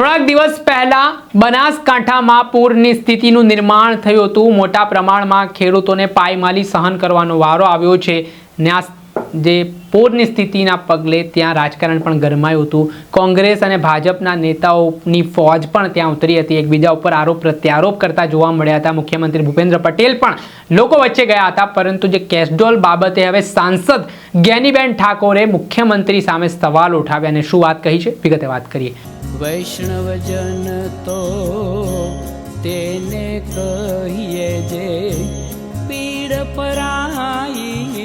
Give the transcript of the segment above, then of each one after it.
થોડાક દિવસ પહેલા બનાસકાંઠામાં પૂરની સ્થિતિનું નિર્માણ થયું હતું. મોટા પ્રમાણમાં ખેડૂતોને પાયમાલી સહન કરવાનો વારો આવ્યો છે. ને આ જે પૂરની સ્થિતિના પગલે ત્યાં રાજકારણ પણ ગરમાયું હતું. કોંગ્રેસ અને ભાજપના નેતાઓની ફોજ પણ ત્યાં ઉતરી હતી. એકબીજા ઉપર આરોપ પ્રત્યારોપ કરતા જોવા મળ્યા હતા. મુખ્યમંત્રી ભૂપેન્દ્ર પટેલ પણ લોકો વચ્ચે ગયા હતા, પરંતુ જે કેશડોલ બાબતે હવે સાંસદ જ્ઞાનીબેન ઠાકોરે મુખ્યમંત્રી સામે સવાલ ઉઠાવ્યા અને શું વાત કહી છે? વિગતે વાત કરીએ. વૈષ્ણવજન તો તેને કહીએ જે પીડ પરાઈ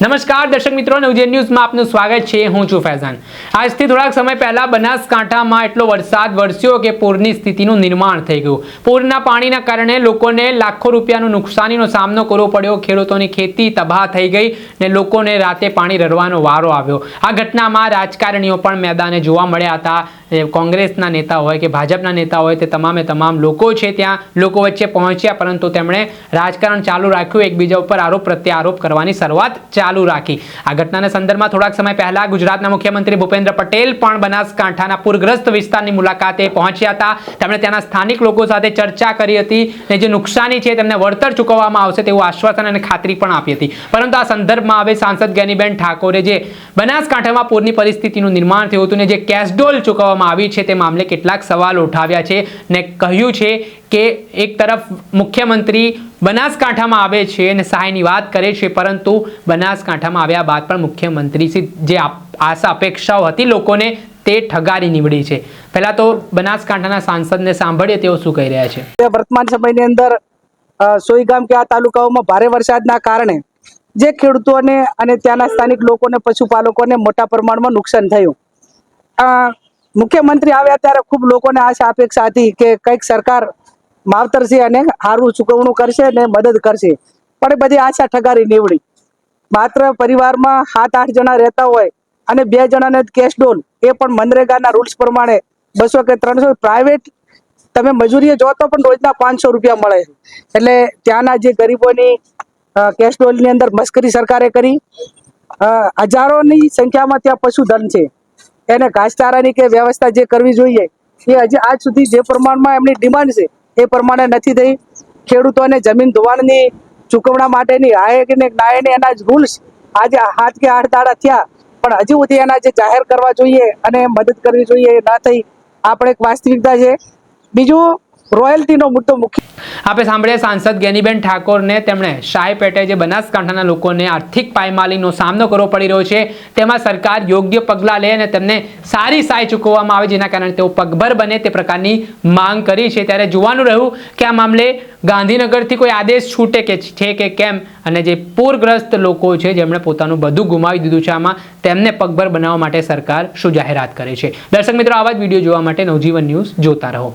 નમસ્કાર, દર્શક મિત્રો નવજે ન્યૂઝમાં આપનું સ્વાગત છે. હું છું ફૈઝાન. આજથી થોડાક સમય પહેલા બનાસકાંઠામાં એટલો વરસાદ વરસ્યો કે પૂરની સ્થિતિનું નિર્માણ થઈ ગયું. પૂરના પાણીના કારણે લોકોને લાખો રૂપિયાનું નુકસાનીનો સામનો કરવો પડ્યો. ખેડૂતોની ખેતી તબાહ થઈ ગઈ ને લોકોને રાતે પાણી રડવાનો વારો આવ્યો. આ ઘટનામાં રાજકારણીઓ પણ મેદાને જોવા મળ્યા હતા. કોંગ્રેસના નેતા હોય કે ભાજપના નેતા હોય તે તમામે તમામ લોકો છે ત્યાં. લોકો વચ્ચે પહોંચ્યા, પરંતુ તેમણે રાજકારણ ચાલુ રાખ્યું. એકબીજા ઉપર આરોપ પ્રત્યારોપ કરવાની શરૂઆત ચાલુ રાખી. આ ઘટનાના સંદર્ભમાં થોડાક સમય પહેલા ગુજરાતના મુખ્યમંત્રી ભૂપેન્દ્ર પટેલ પણ બનાસકાંઠાના પૂરગ્રસ્ત વિસ્તારની મુલાકાતે પહોંચ્યા હતા. તેમણે ત્યાંના સ્થાનિક લોકો સાથે ચર્ચા કરી હતી અને જે નુકસાની છે તેમને વળતર ચૂકવવામાં આવશે તેવું આશ્વાસન અને ખાતરી પણ આપી હતી. પરંતુ આ સંદર્ભમાં હવે સાંસદ જ્ઞાનીબેન ઠાકોરે જે બનાસકાંઠામાં પૂરની પરિસ્થિતિનું નિર્માણ થયું હતું ને જે કેશડોલ ચૂકવવામાં આવી છે તે મામલે કેટલાક સવાલ ઉઠાવ્યા છે ને કહ્યું છે કે એક તરફ મુખ્યમંત્રી બનાસકાંઠામાં આવે છે અને સહાયની વાત કરે છે, પરંતુ બનાસકાંઠામાં આવ્યા બાદ પણ મુખ્યમંત્રી જે આશા અપેક્ષાઓ હતી લોકોને તે ઠગારી નીવડી છે. પહેલા તો બનાસકાંઠાના સાંસદને સાંભળીએ તેઓ શું કહી રહ્યા છે. વર્તમાન સમયની અંદર સોઈગામ કે આ તાલુકાઓમાં ભારે વરસાદના કારણે જે ખેડૂતોને અને ત્યાંના સ્થાનિક લોકોને, પશુપાલકોને મોટા પ્રમાણમાં નુકસાન થયું. મુખ્યમંત્રી આવ્યા ત્યારે ખૂબ લોકોને આશા અપેક્ષા હતી કે કંઈક સરકાર માવતરશે અને સારું ચૂકવણું કરશે અને મદદ કરશે. પણ બધી આશા ઠગારી નીવડી. માત્ર પરિવારમાં સાત, આઠ જણા રહેતા હોય અને બે જણાને કેશ ડોલ એ પણ મનરેગાના રૂલ્સ પ્રમાણે બસો કે ત્રણસો પ્રાઇવેટ તમે મજૂરીએ જો તો પણ રોજના પાંચસો રૂપિયા મળે. એટલે ત્યાંના જે ગરીબોની કેશ ડોલની અંદર મસ્કરી સરકારે કરી. હજારોની સંખ્યામાં ત્યાં પશુધન છે. એને ઘાસચારાની કે વ્યવસ્થા જે કરવી જોઈએ, એ હજી આજ સુધી જે પ્રમાણમાં એમની ડિમાન્ડ છે એ પ્રમાણે નથી થઈ. ખેડૂતોને જમીન ધોવાણની ચૂકવણા માટેની હાયક ને નાયને એના રૂલ્સ આજે હાથ કે આઠ દાડા થયા. પણ હજી સુધી એના જે જાહેર કરવા જોઈએ અને મદદ કરવી જોઈએ એ ના થઈ. આ પણ એક વાસ્તવિકતા છે. બીજું રોયલ્ટીનો મુદ્દો મુખ્ય આપણે સાંભળ્યા સાંસદ જ્ઞાનીબેન ઠાકોરને તેમણે શાહી પેટે જે બનાસકાંઠાના લોકોને આર્થિક પાયમાલીનો સામનો કરવો પડી રહ્યો છે, તેમાં સરકાર યોગ્ય પગલાં લે અને તેમને સારી સહાય ચૂકવવામાં આવે જેના કારણે તેઓ પગભર બને તે પ્રકારની માંગ કરી છે. ત્યારે જોવાનું રહ્યું કે આ મામલે ગાંધીનગરથી કોઈ આદેશ છૂટે કે છે કે કેમ અને જે પૂરગ્રસ્ત લોકો છે જેમણે પોતાનું બધું ગુમાવી દીધું છે, આમાં તેમને પગભર બનાવવા માટે સરકાર શું જાહેરાત કરે છે. દર્શક મિત્રો, આવા જ વીડિયો જોવા માટે નવજીવન ન્યૂઝ જોતા રહો.